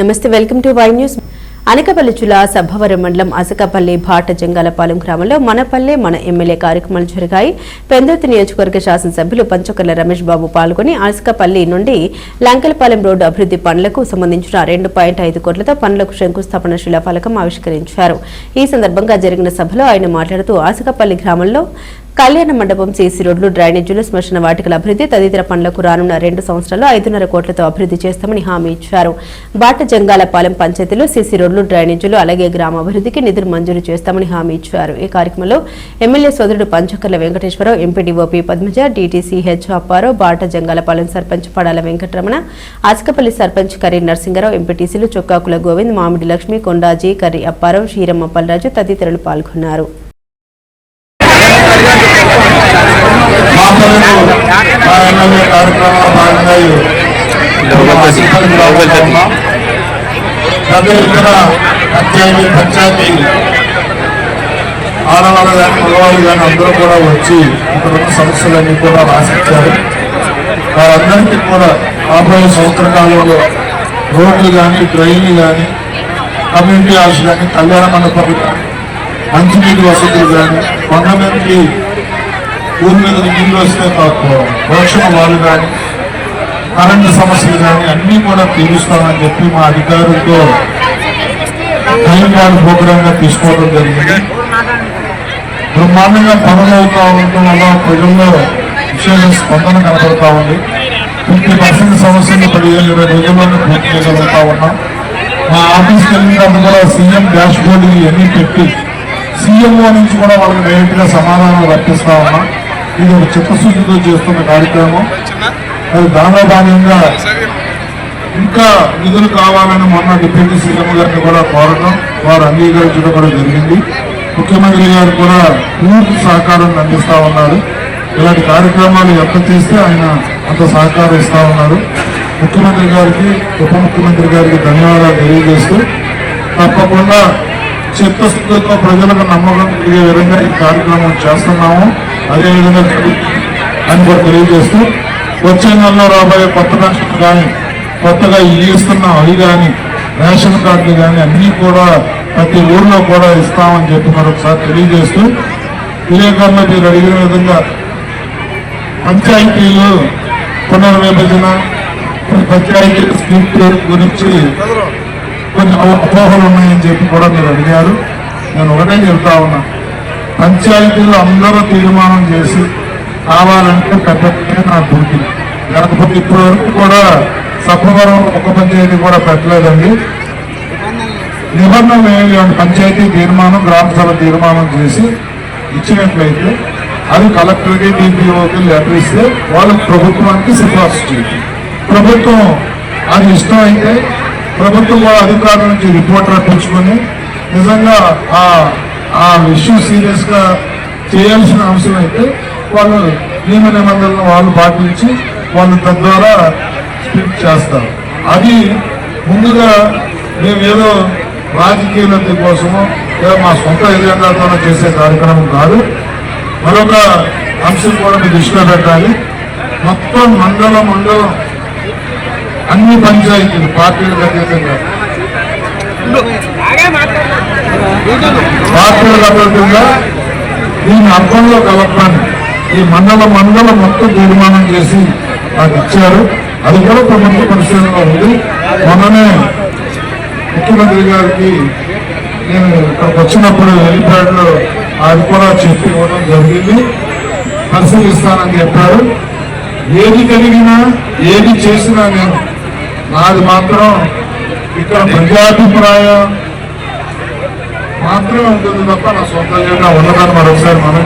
నమస్తే welcome to Y news. Anakapalli జిల్లా సభవరం మండలం అసకపల్లి భాట జంగాలపాలెం గ్రామంలో మనపల్లె మన ఎమ్మెల్యే కార్యక్రమాలు జరిగాయి. పెందర్తి నియోజకవర్గ శాసనసభ్యులు పంచకర్ల రమేష్ బాబు పాల్గొని అసకపల్లి నుండి లంకలపాలెం రోడ్డు అభివృద్ధి పనులకు సంబంధించిన రెండు పాయింట్ ఐదు కోట్లతో పనులకు శంకుస్థాపన శిలాఫలకం ఆవిష్కరించారు. ఈ సందర్భంగా జరిగిన సభలో ఆయన మాట్లాడుతూ అసకపల్లి గ్రామంలో కళ్యాణ మండపం సీసీ రోడ్లు డ్రైనేజీలు శ్మశాన వాటికల అభివృద్ధి తదితర పనులకు రానున్న రెండు సంవత్సరాల్లో ఐదున్నర కోట్లతో అభివృద్ధి చేస్తామని హామీ ఇచ్చారు. బాట జంగాలపాలెం పంచాయతీలో సీసీ రోడ్లు డ్రైనేజీలు అలాగే గ్రామాభివృద్ధికి నిధులు మంజూరు చేస్తామని హామీ ఇచ్చారు. ఈ కార్యక్రమంలో ఎమ్మెల్యే సోదరుడు Panchakarla Venkateswara Rao MPDOP Padmaja DTC H Appa Rao Bata Jangalapalem sarpanch Padala Venkataramana Asakapalli sarpanch Karri Narasinga Rao ఎంపీటీసీలు చొక్కాకుల గోవింద్ మామిడి లక్ష్మి కొండాజీ కర్రీ అప్పారావు శ్రీరమ్మ పల్రాజు తదితరులు పాల్గొన్నారు. మా ఎమ్మెల్యే కార్యక్రమాల భాగంగా ఈ ఉన్నాం. పెద్ద పంచాయతీ పంచాయతీ ఆడవాళ్ళు కానీ మగవాళ్ళు కానీ అందరూ కూడా వచ్చి ఇక్కడ ఉన్న సమస్యలన్నీ కూడా రాసిచ్చారు వారందరికీ కూడా రాబోయే సంవత్సర కాలంలో రోడ్లు కానీ ట్రైన్లు కానీ కమ్యూనిటీ హాల్స్ కానీ కళ్యాణ మండపాలు కానీ మంచినీటి వసతులు కానీ కొంతమందికి ఊరి మీద నీళ్ళు వస్తే పోషణ వాళ్ళు కానీ కరెంటు సమస్యలు కానీ అన్నీ కూడా తీరుస్తామని చెప్పి మా అధికారులతో టైం ప్రోగ్రాంగా తీసుకోవడం జరిగింది. బ్రహ్మాండంగా పనులు అవుతూ ఉండటం వల్ల ప్రజల్లో విశేష స్పందన కనపడతా ఉంది. ఫిఫ్టీ పర్సెంట్ సమస్యలు పదిహేను ఇరవై రోజుల్లోనే పూర్తి చేయగలుగుతా ఉన్నాం. మా ఆఫీస్కి వెళ్ళినప్పుడు కూడా సీఎం డాష్ బోర్డు ఇవన్నీ పెట్టి సీఎంఓ నుంచి కూడా వాళ్ళకి డైరెక్ట్గా సమాధానం రప్పిస్తా ఉన్నాం. ఇది ఒక చిత్తశుద్ధితో చేస్తున్న కార్యక్రమం. అది దానిలో భాగంగా ఇంకా నిధులు కావాలని మొన్న డిప్యూటీ సీఎం గారిని కూడా కోరటం వారు అంగీకరించడం కూడా జరిగింది. ముఖ్యమంత్రి గారు కూడా పూర్తి సహకారం అందిస్తూ ఉన్నారు. ఇలాంటి కార్యక్రమాలు ఎంత చేస్తే ఆయన అంత సహకారం ఇస్తా ఉన్నారు. ముఖ్యమంత్రి గారికి ఉప ముఖ్యమంత్రి గారికి ధన్యవాదాలు తెలియజేస్తూ తప్పకుండా చిత్తశుద్ధితో ప్రజలకు నమ్మకం కలిగే విధంగా ఈ కార్యక్రమం చేస్తున్నాము. అదేవిధంగా అని కూడా తెలియజేస్తూ వచ్చే నెలలో రాబోయే కొత్త పెన్షన్ కానీ కొత్తగా ఇస్తున్న అవి కానీ రేషన్ కార్డులు కానీ అన్నీ కూడా ప్రతి ఊర్లో కూడా ఇస్తామని చెప్పి మరొకసారి తెలియజేస్తూ విలేకరులు మీరు అడిగిన విధంగా పంచాయతీలు పునర్విభజన పంచాయతీ స్క్రిప్ట్ గురించి కొన్ని అపోహలు ఉన్నాయని చెప్పి కూడా మీరు అడిగారు. నేను ఒకటే చెప్తా ఉన్నా. పంచాయతీలు అందరూ తీర్మానం చేసి కావాలంటే పెద్ద నా డ్యూటీ లేకపోతే ఇప్పటి వరకు కూడా సభవరం ఒక పంచాయతీ కూడా పెట్టలేదండి. నిబంధనలు ఏమి పంచాయతీ తీర్మానం గ్రామ సభ తీర్మానం చేసి ఇచ్చినట్లయితే అది కలెక్టర్కి డిపిఓకి లెటర్ ఇస్తే వాళ్ళు ప్రభుత్వానికి సిఫార్సు చేయాలి. ప్రభుత్వం అది ఇష్టం అయితే ప్రభుత్వం కూడా అధికారుల నుంచి రిపోర్ట్ రప్పించుకొని నిజంగా ఆ ఆ ఇష్యూ సీరియస్గా చేయాల్సిన అంశం అయితే వాళ్ళు నియమ నిబంధనలను వాళ్ళు పాటించి వాళ్ళు తద్వారా స్పీక్ చేస్తారు. అది ముందుగా మేము ఏదో రాజకీయ కోసమో లేదా మా సొంత ఎజెండాతోనో చేసే కార్యక్రమం కాదు. మరొక అంశం కూడా మీ దృష్టిలో పెట్టాలి. మొత్తం మండలం మండలం అన్ని పంచాయతీలు పార్టీలకు అతీతంగా పార్టీలకు దీని అర్థంలో కలపడానికి ఈ మండల మండల మొత్తం తీర్మానం చేసి నాకు ఇచ్చారు. అది కూడా ప్రభుత్వ పరిశీలనలో ఉంది. మొన్ననే ముఖ్యమంత్రి గారికి నేను ఇక్కడికి వచ్చినప్పుడు వెళ్ళిపోయాడులో అది కూడా చెప్పి ఇవ్వడం జరిగింది. పరిశీలిస్తానని చెప్పారు. ఏది కలిగినా ఏది చేసినా నేను నాది మాత్రం ఇక్కడ ప్రజాభిప్రాయం మాత్రమే ఉంటుంది తప్ప నా సొంతంగా జెండా మరొకసారి మనం